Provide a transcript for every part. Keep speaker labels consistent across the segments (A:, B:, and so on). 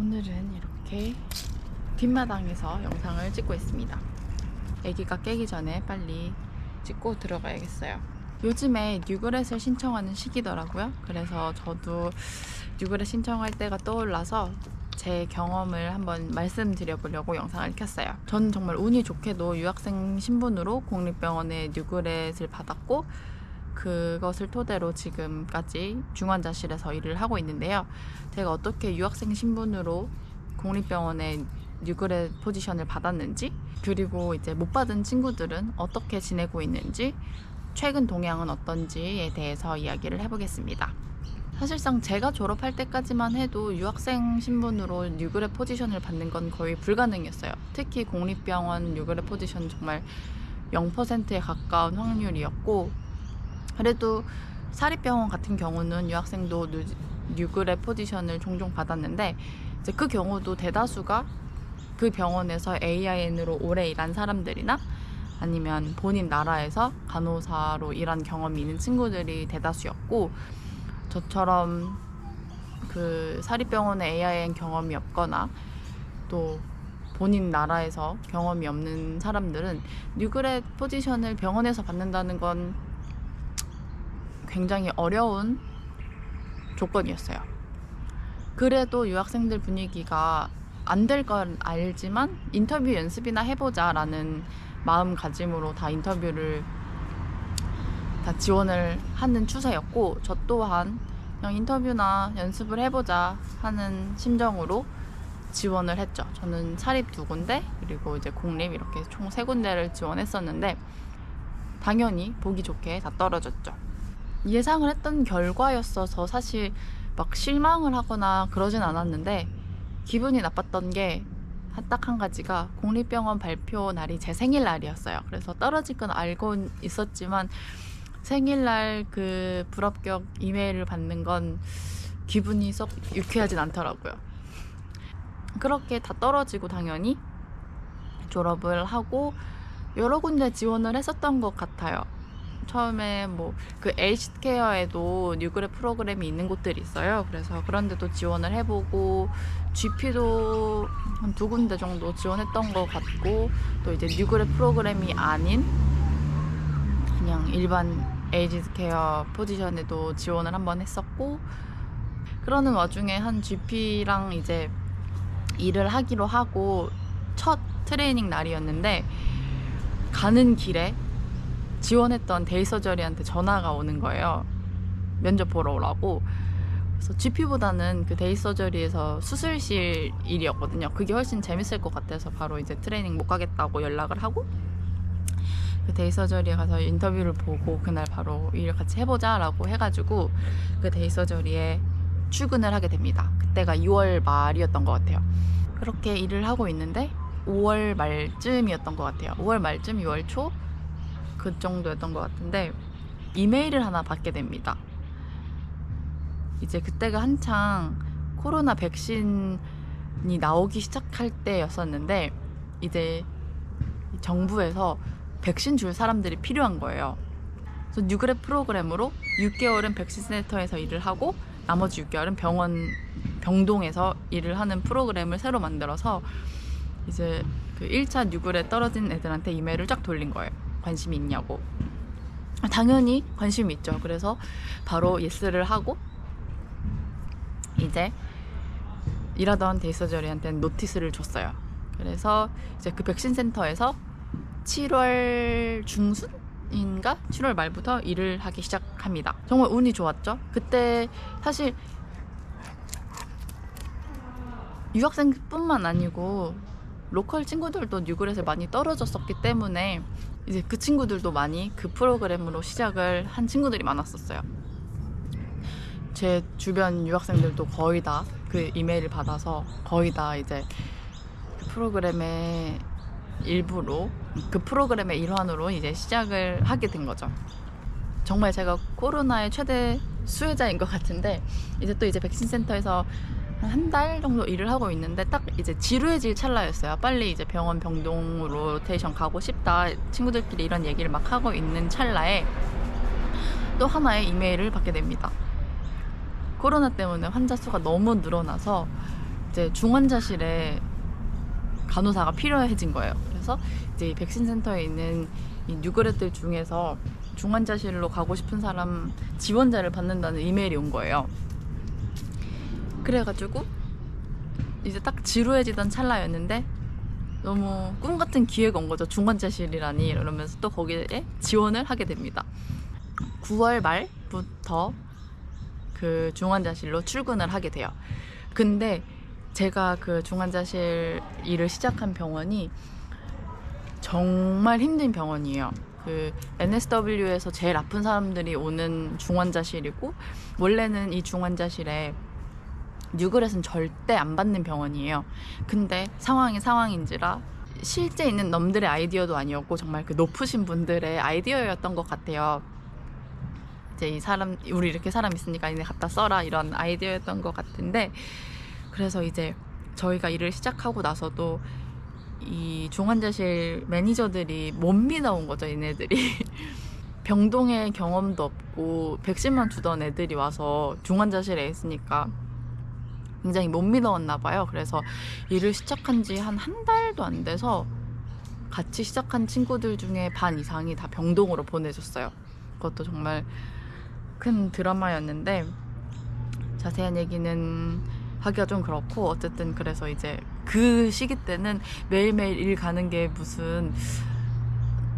A: 오늘은 이렇게 뒷마당에서 영상을 찍고 있습니다. 아기가 깨기 전에 빨리 찍고 들어가야겠어요. 요즘에 뉴그렛을 신청하는 시기더라고요. 그래서 저도 뉴그렛 신청할 때가 떠올라서 제 경험을 한번 말씀드려보려고 영상을 켰어요. 저는 정말 운이 좋게도 유학생 신분으로 공립병원에 뉴그렛을 받았고 그것을 토대로 지금까지 중환자실에서 일을 하고 있는데요. 제가 어떻게 유학생 신분으로 공립병원에 뉴그렛 포지션을 받았는지 그리고 이제 못 받은 친구들은 어떻게 지내고 있는지 최근 동향은 어떤지에 대해서 이야기를 해보겠습니다. 사실상 제가 졸업할 때까지만 해도 유학생 신분으로 뉴그렛 포지션을 받는 건 거의 불가능이었어요. 특히 공립병원 뉴그렛 포지션 정말 0%에 가까운 확률이었고 그래도 사립병원 같은 경우는 유학생도 뉴, 뉴그렛 포지션을 종종 받았는데 이제 그 경우도 대다수가 그 병원에서 AIN으로 오래 일한 사람들이나 아니면 본인 나라에서 간호사로 일한 경험이 있는 친구들이 대다수였고 저처럼 그 사립병원에 AIN 경험이 없거나 또 본인 나라에서 경험이 없는 사람들은 뉴그렛 포지션을 병원에서 받는다는 건 굉장히 어려운 조건이었어요. 그래도 유학생들 분위기가 안 될 건 알지만 인터뷰 연습이나 해보자 라는 마음가짐으로 다 인터뷰를 다 지원을 하는 추세였고 저 또한 그냥 인터뷰나 연습을 해보자 하는 심정으로 지원을 했죠. 저는 사립 두 군데 그리고 이제 공립 이렇게 총 세 군데를 지원했었는데 당연히 보기 좋게 다 떨어졌죠. 예상을 했던 결과였어서 사실 막 실망을 하거나 그러진 않았는데 기분이 나빴던 게 딱 한 가지가 공립병원 발표 날이 제 생일날이었어요. 그래서 떨어질 건 알고 있었지만 생일날 그 불합격 이메일을 받는 건 기분이 썩 유쾌하진 않더라고요. 그렇게 다 떨어지고 당연히 졸업을 하고 여러 군데 지원을 했었던 것 같아요. 처음에 뭐그 에이스케어에도 뉴그랩 프로그램이 있는 곳들이 있어요. 그래서 그런 데도 지원을 해보고 GP도 한 두 군데 정도 지원했던 것 같고 또 이제 뉴그랩 프로그램이 아닌 그냥 일반 에이지스케어 포지션에도 지원을 한번 했었고 그러는 와중에 한 GP랑 이제 일을 하기로 하고 첫 트레이닝 날이었는데 가는 길에 지원했던 데이서저리한테 전화가 오는 거예요. 면접 보러 오라고. 그래서 GP보다는 그 데이서저리에서 수술실 일이었거든요. 그게 훨씬 재밌을 것 같아서 바로 이제 트레이닝 못 가겠다고 연락을 하고 그 데이서저리에 가서 인터뷰를 보고 그날 바로 일 같이 해보자라고 해가지고 그 데이서저리에 출근을 하게 됩니다. 그때가 2월 말이었던 것 같아요. 그렇게 일을 하고 있는데 5월 말쯤이었던 것 같아요. 5월 말쯤, 6월 초 그 정도였던 것 같은데 이메일을 하나 받게 됩니다. 이제 그때가 한창 코로나 백신이 나오기 시작할 때였었는데 이제 정부에서 백신 줄 사람들이 필요한 거예요. 그래서 뉴그랩 프로그램으로 6개월은 백신 센터에서 일을 하고 나머지 6개월은 병원 병동에서 일을 하는 프로그램을 새로 만들어서 이제 그 1차 뉴글에 떨어진 애들한테 이메일을 쫙 돌린 거예요. 관심이 있냐고. 당연히 관심이 있죠. 그래서 바로 예스를 하고 이제 일하던 데이서저리한테는 노티스를 줬어요. 그래서 이제 그 백신 센터에서 7월 중순인가 7월 말부터 일을 하기 시작합니다. 정말 운이 좋았죠. 그때 사실 유학생뿐만 아니고 로컬 친구들도 뉴글에서 많이 떨어졌었기 때문에 이제 그 친구들도 많이 그 프로그램으로 시작을 한 친구들이 많았었어요. 제 주변 유학생들도 거의 다 그 이메일을 받아서 거의 다 이제 그 프로그램의 일부로 그 프로그램의 일환으로 이제 시작을 하게 된 거죠. 정말 제가 코로나의 최대 수혜자인 것 같은데 이제 또 이제 백신 센터에서 한 달 정도 일을 하고 있는데 딱 이제 지루해질 찰나였어요. 빨리 이제 병원 병동으로 로테이션 가고 싶다. 친구들끼리 이런 얘기를 막 하고 있는 찰나에 또 하나의 이메일을 받게 됩니다. 코로나 때문에 환자 수가 너무 늘어나서 이제 중환자실에 간호사가 필요해진 거예요. 그래서 이제 이 백신 센터에 있는 이 뉴그렛들 중에서 중환자실로 가고 싶은 사람 지원자를 받는다는 이메일이 온 거예요. 그래가지고 이제 딱 지루해지던 찰나였는데 너무 꿈 같은 기회가 온 거죠. 중환자실이라니 이러면서 또 거기에 지원을 하게 됩니다. 9월 말부터 그 중환자실로 출근을 하게 돼요. 근데 제가 그 중환자실 일을 시작한 병원이 정말 힘든 병원이에요. 그 NSW에서 제일 아픈 사람들이 오는 중환자실이고 원래는 이 중환자실에 뉴그렛은 절대 안 받는 병원이에요. 근데 상황이 상황인지라 실제 있는 놈들의 아이디어도 아니었고 정말 그 높으신 분들의 아이디어였던 것 같아요. 이제 이 사람 우리 이렇게 사람 있으니까 이제 갖다 써라 이런 아이디어였던 것 같은데 그래서 이제 저희가 일을 시작하고 나서도 이 중환자실 매니저들이 못 믿어온 거죠 얘네들이 병동의 경험도 없고 백신만 주던 애들이 와서 중환자실에 있으니까 굉장히 못 믿어왔나 봐요. 그래서 일을 시작한 지 한 한 달도 안 돼서 같이 시작한 친구들 중에 반 이상이 다 병동으로 보내줬어요. 그것도 정말 큰 드라마였는데 자세한 얘기는 하기가 좀 그렇고 어쨌든 그래서 이제 그 시기 때는 매일매일 일 가는 게 무슨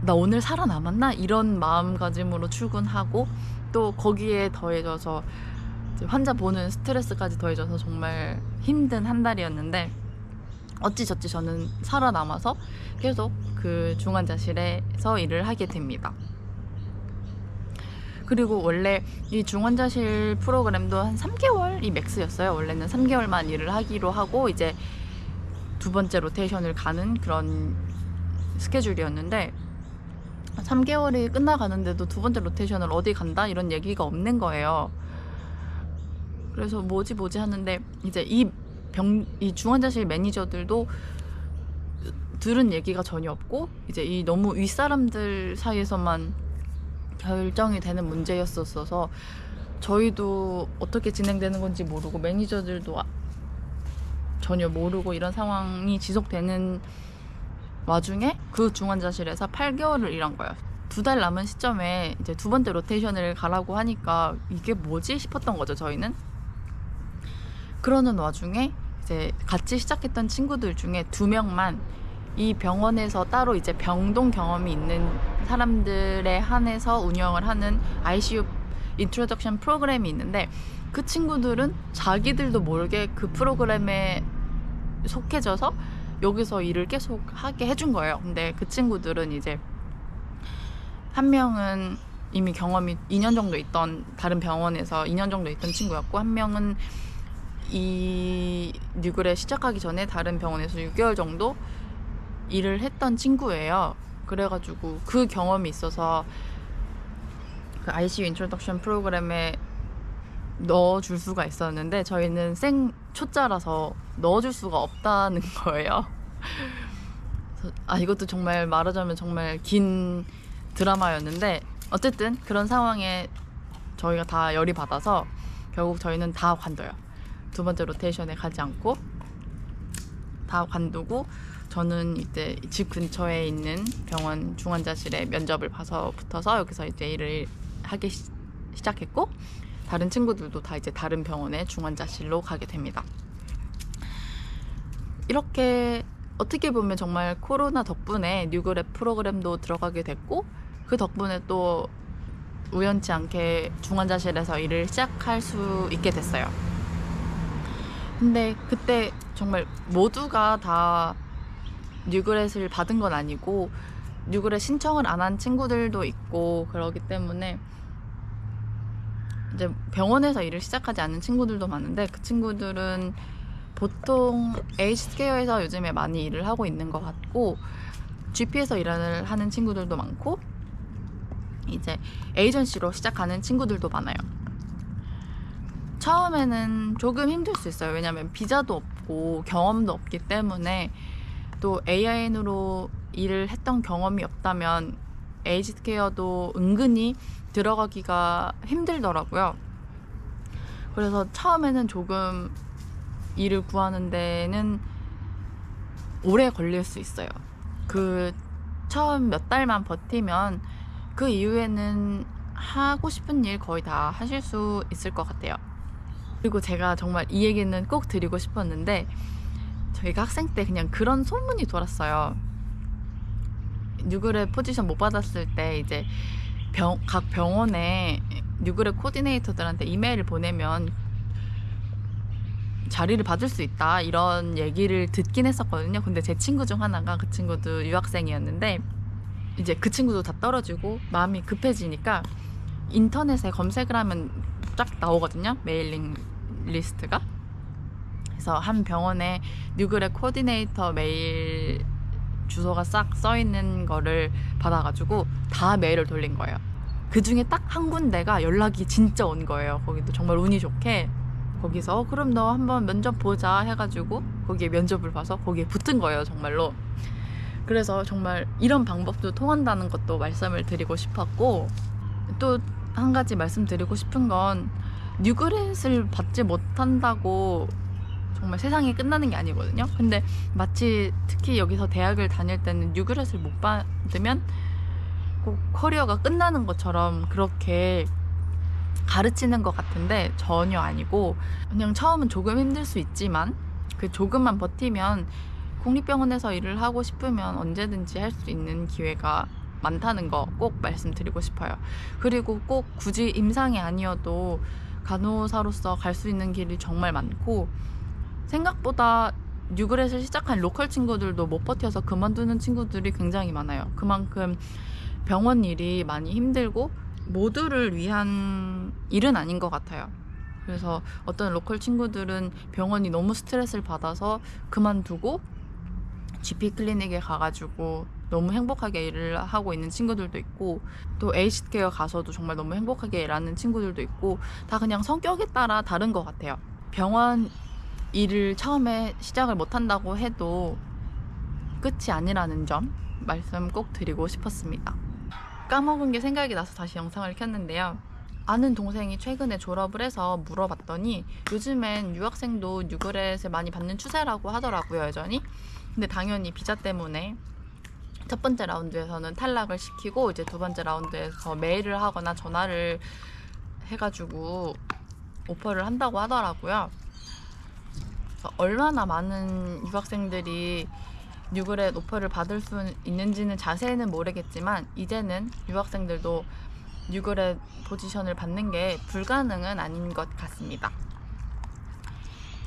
A: 나 오늘 살아남았나? 이런 마음가짐으로 출근하고 또 거기에 더해져서 환자 보는 스트레스까지 더해져서 정말 힘든 한 달이었는데 어찌저찌 저는 살아남아서 계속 그 중환자실에서 일을 하게 됩니다. 그리고 원래 이 중환자실 프로그램도 한 3개월이 맥스였어요. 원래는 3개월만 일을 하기로 하고 이제 두 번째 로테이션을 가는 그런 스케줄이었는데 3개월이 끝나가는데도 두 번째 로테이션을 어디 간다 이런 얘기가 없는 거예요. 그래서 뭐지 뭐지 하는데 이제 이 병 이 중환자실 매니저들도 들은 얘기가 전혀 없고 이제 이 너무 윗사람들 사이에서만 결정이 되는 문제였었어서 저희도 어떻게 진행되는 건지 모르고 매니저들도 아- 전혀 모르고 이런 상황이 지속되는 와중에 그 중환자실에서 8개월을 일한 거예요. 두 달 남은 시점에 이제 두 번째 로테이션을 가라고 하니까 이게 뭐지 싶었던 거죠, 저희는. 그러는 와중에 이제 같이 시작했던 친구들 중에 두 명만 이 병원에서 따로 이제 병동 경험이 있는 사람들에 한해서 운영을 하는 ICU 인트로덕션 프로그램이 있는데 그 친구들은 자기들도 모르게 그 프로그램에 속해져서 여기서 일을 계속 하게 해준 거예요. 근데 그 친구들은 이제 한 명은 이미 경험이 2년 정도 있던 다른 병원에서 2년 정도 있던 친구였고 한 명은 이 뉴글에 시작하기 전에 다른 병원에서 6개월 정도 일을 했던 친구예요. 그래가지고 그 경험이 있어서 그 ICU 인트로덕션 프로그램에 넣어줄 수가 있었는데 저희는 생 초짜라서 넣어줄 수가 없다는 거예요. 아 이것도 정말 말하자면 정말 긴 드라마였는데 어쨌든 그런 상황에 저희가 다 열이 받아서 결국 저희는 다 관둬요. 두 번째 로테이션에 가지 않고 다 관두고 저는 이제 집 근처에 있는 병원 중환자실에 면접을 봐서 붙어서 여기서 이제 일을 하기 시, 시작했고 다른 친구들도 다 이제 다른 병원의 중환자실로 가게 됩니다. 이렇게 어떻게 보면 정말 코로나 덕분에 뉴그랩 프로그램도 들어가게 됐고 그 덕분에 또 우연치 않게 중환자실에서 일을 시작할 수 있게 됐어요. 근데 그때 정말 모두가 다 뉴그렛을 받은 건 아니고 뉴그렛 신청을 안 한 친구들도 있고 그러기 때문에 이제 병원에서 일을 시작하지 않은 친구들도 많은데 그 친구들은 보통 에이스케어에서 요즘에 많이 일을 하고 있는 것 같고 GP에서 일을 하는 친구들도 많고 이제 에이전시로 시작하는 친구들도 많아요. 처음에는 조금 힘들 수 있어요. 왜냐면 비자도 없고 경험도 없기 때문에 또 AIN으로 일을 했던 경험이 없다면 에이지 케어도 은근히 들어가기가 힘들더라고요. 그래서 처음에는 조금 일을 구하는 데는 오래 걸릴 수 있어요. 그 처음 몇 달만 버티면 그 이후에는 하고 싶은 일 거의 다 하실 수 있을 것 같아요. 그리고 제가 정말 이 얘기는 꼭 드리고 싶었는데 저희가 학생 때 그냥 그런 소문이 돌았어요. 뉴그랩 포지션 못 받았을 때 이제 병, 각 병원에 뉴그랩 코디네이터들한테 이메일을 보내면 자리를 받을 수 있다 이런 얘기를 듣긴 했었거든요. 근데 제 친구 중 하나가 그 친구도 유학생이었는데 이제 그 친구도 다 떨어지고 마음이 급해지니까 인터넷에 검색을 하면 쫙 나오거든요. 메일링 리스트가. 그래서 한 병원에 뉴그랩 코디네이터 메일 주소가 싹 써 있는 거를 받아가지고 다 메일을 돌린 거예요. 그 중에 딱 한 군데가 연락이 진짜 온 거예요. 거기도 정말 운이 좋게 거기서 어, 그럼 너 한번 면접 보자 해가지고 거기에 면접을 봐서 거기에 붙은 거예요. 정말로. 그래서 정말 이런 방법도 통한다는 것도 말씀을 드리고 싶었고 또 한 가지 말씀드리고 싶은 건 뉴그렛을 받지 못한다고 정말 세상이 끝나는 게 아니거든요. 근데 마치 특히 여기서 대학을 다닐 때는 뉴그렛을 못 받으면 꼭 커리어가 끝나는 것처럼 그렇게 가르치는 것 같은데 전혀 아니고 그냥 처음은 조금 힘들 수 있지만 그 조금만 버티면 공립병원에서 일을 하고 싶으면 언제든지 할 수 있는 기회가 많다는 거 꼭 말씀드리고 싶어요. 그리고 꼭 굳이 임상이 아니어도 간호사로서 갈 수 있는 길이 정말 많고 생각보다 뉴그렛을 시작한 로컬 친구들도 못 버텨서 그만두는 친구들이 굉장히 많아요. 그만큼 병원 일이 많이 힘들고 모두를 위한 일은 아닌 것 같아요. 그래서 어떤 로컬 친구들은 병원이 너무 스트레스를 받아서 그만두고 GP 클리닉에 가가지고 너무 행복하게 일을 하고 있는 친구들도 있고 또 에이시케어 가서도 정말 너무 행복하게 일하는 친구들도 있고 다 그냥 성격에 따라 다른 것 같아요. 병원 일을 처음에 시작을 못한다고 해도 끝이 아니라는 점 말씀 꼭 드리고 싶었습니다. 까먹은 게 생각이 나서 다시 영상을 켰는데요. 아는 동생이 최근에 졸업을 해서 물어봤더니 요즘엔 유학생도 뉴그렛을 많이 받는 추세라고 하더라고요, 여전히. 근데 당연히 비자 때문에 첫 번째 라운드에서는 탈락을 시키고 이제 두 번째 라운드에서 메일을 하거나 전화를 해가지고 오퍼를 한다고 하더라고요. 얼마나 많은 유학생들이 뉴그렛 오퍼를 받을 수 있는지는 자세히는 모르겠지만 이제는 유학생들도 뉴그렛 포지션을 받는 게 불가능은 아닌 것 같습니다.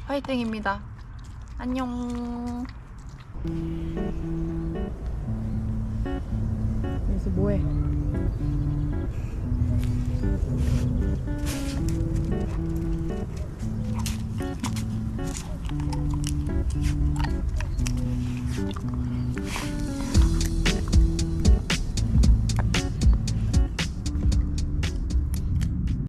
A: 화이팅입니다. 안녕. the boy.